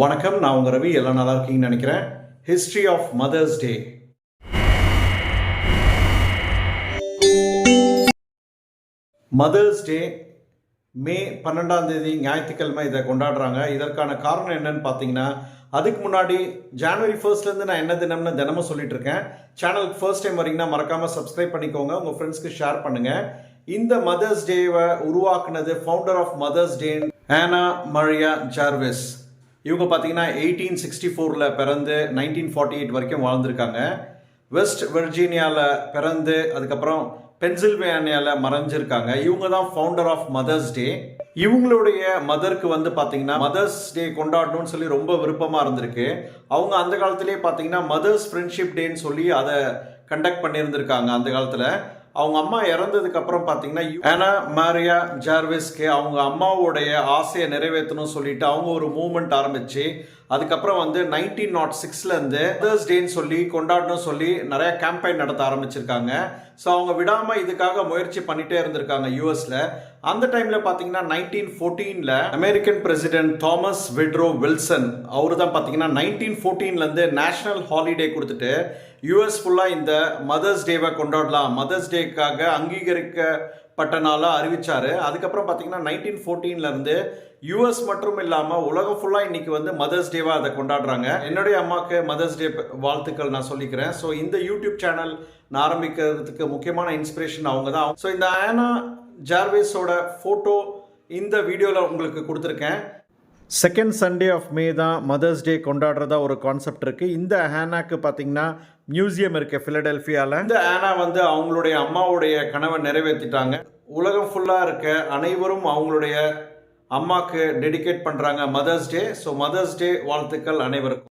வணக்கம் நான் உங்கள் ரவி. எல்லாம் நல்லா இருக்கீங்கன்னு நினைக்கிறேன். History of mother's day mother's day May பன்னெண்டாம் தேதி ஞாயிற்றுக்கிழமை இதை கொண்டாடுறாங்க. இதற்கான காரணம் என்னன்னு பார்த்தீங்கன்னா அதுக்கு முன்னாடி ஜனவரி ஃபர்ஸ்ட்லேருந்து நான் என்ன தினம்னு தினமும் சொல்லிட்டு இருக்கேன். சேனலுக்கு ஃபர்ஸ்ட் டைம் வரீங்கன்னா மறக்காமல் சப்ஸ்கிரைப் பண்ணிக்கோங்க. உங்கள் ஃப்ரெண்ட்ஸ்க்கு ஷேர் பண்ணுங்கள் இந்த மதர்ஸ் டேவை உருவாக்குனது ஃபவுண்டர் ஆஃப் மதர்ஸ் டே ஆனா மரியா ஜார்விஸ் இவங்க பார்த்தீங்கன்னா எயிட்டீன் சிக்ஸ்டி ஃபோரில் பிறந்து நைன்டீன் ஃபார்ட்டி எயிட் வரைக்கும் வாழ்ந்திருக்காங்க. வெஸ்ட் வெர்ஜீனியாவில் பிறந்து அதுக்கப்புறம் பென்சில்வேனியாவில் மறைஞ்சிருக்காங்க. இவங்க தான் ஃபவுண்டர் ஆஃப் மதர்ஸ் டே இவங்களுடைய மதருக்கு வந்து பார்த்தீங்கன்னா மதர்ஸ் டே கொண்டாடணும்னு சொல்லி ரொம்ப விருப்பமாக இருந்திருக்கு. அவங்க அந்த காலத்திலே பார்த்தீங்கன்னா மதர்ஸ் ஃப்ரெண்ட்ஷிப் டேன்னு சொல்லி அதை கண்டக்ட் பண்ணியிருந்திருக்காங்க அந்த காலத்தில். அவங்க அம்மா இறந்ததுக்கு அப்புறம் பார்த்தீங்கன்னா ஆனா மாரியா ஜார்விஸ்க்கு அவங்க அம்மாவுடைய ஆசையை நிறைவேற்றணும் சொல்லிட்டு அவங்க ஒரு மூமெண்ட் ஆரம்பிச்சு அதுக்கப்புறம் வந்து நைன்டீன் நாட் சிக்ஸ்லேருந்து மதர்ஸ் டேன்னு சொல்லி கொண்டாடணும் சொல்லி நிறைய கேம்பெயின் நடத்த ஆரம்பிச்சிருக்காங்க. ஸோ அவங்க விடாமல் இதுக்காக முயற்சி பண்ணிட்டே இருந்திருக்காங்க யூஎஸில் அந்த டைமில் பார்த்தீங்கன்னா nineteen ஃபோர்டீனில் American president Thomas Woodrow Wilson அவர் தான் பார்த்தீங்கன்னா நைன்டீன் ஃபோர்டீன்லேருந்து நேஷனல் ஹாலிடே கொடுத்துட்டு யூஎஸ் ஃபுல்லாக இந்த மதர்ஸ் டேவை கொண்டாடலாம். மதர்ஸ் டேக்காக அங்கீகரிக்கப்பட்ட நாளாக அறிவித்தார் அதுக்கப்புறம் பார்த்தீங்கன்னா நைன்டீன் ஃபோர்டீன்லேருந்து யூஎஸ் மட்டும் இல்லாமல் உலகம் ஃபுல்லாக இன்றைக்கி வந்து மதர்ஸ் டேவாக அதை கொண்டாடுறாங்க. என்னுடைய அம்மாவுக்கு மதர்ஸ் டே வாழ்த்துக்கள் நான் சொல்லிக்கிறேன். ஸோ இந்த யூடியூப் சேனல் நான் ஆரம்பிக்கிறதுக்கு முக்கியமான இன்ஸ்பிரேஷன் அவங்க தான் ஸோ இந்த ஆனா ஜார்வேஸோட ஃபோட்டோ இந்த வீடியோவில் உங்களுக்கு கொடுத்துருக்கேன். செகண்ட் சண்டே ஆஃப் மே தான் மதர்ஸ் டே கொண்டாடுறதா ஒரு கான்செப்ட் இருக்குது இந்த ஹேனாக்கு பார்த்தீங்கன்னா மியூசியம் இருக்குது ஃபிலடெல்ஃபியாவில் இந்த ஆனா வந்து அவங்களுடைய அம்மாவுடைய கனவை நிறைவேற்றிட்டாங்க உலகம் ஃபுல்லாக இருக்க அனைவரும் அவங்களுடைய அம்மாக்கு டெடிகேட் பண்ணுறாங்க mother's day so mother's day வாழ்த்துக்கள் அனைவருக்கும்.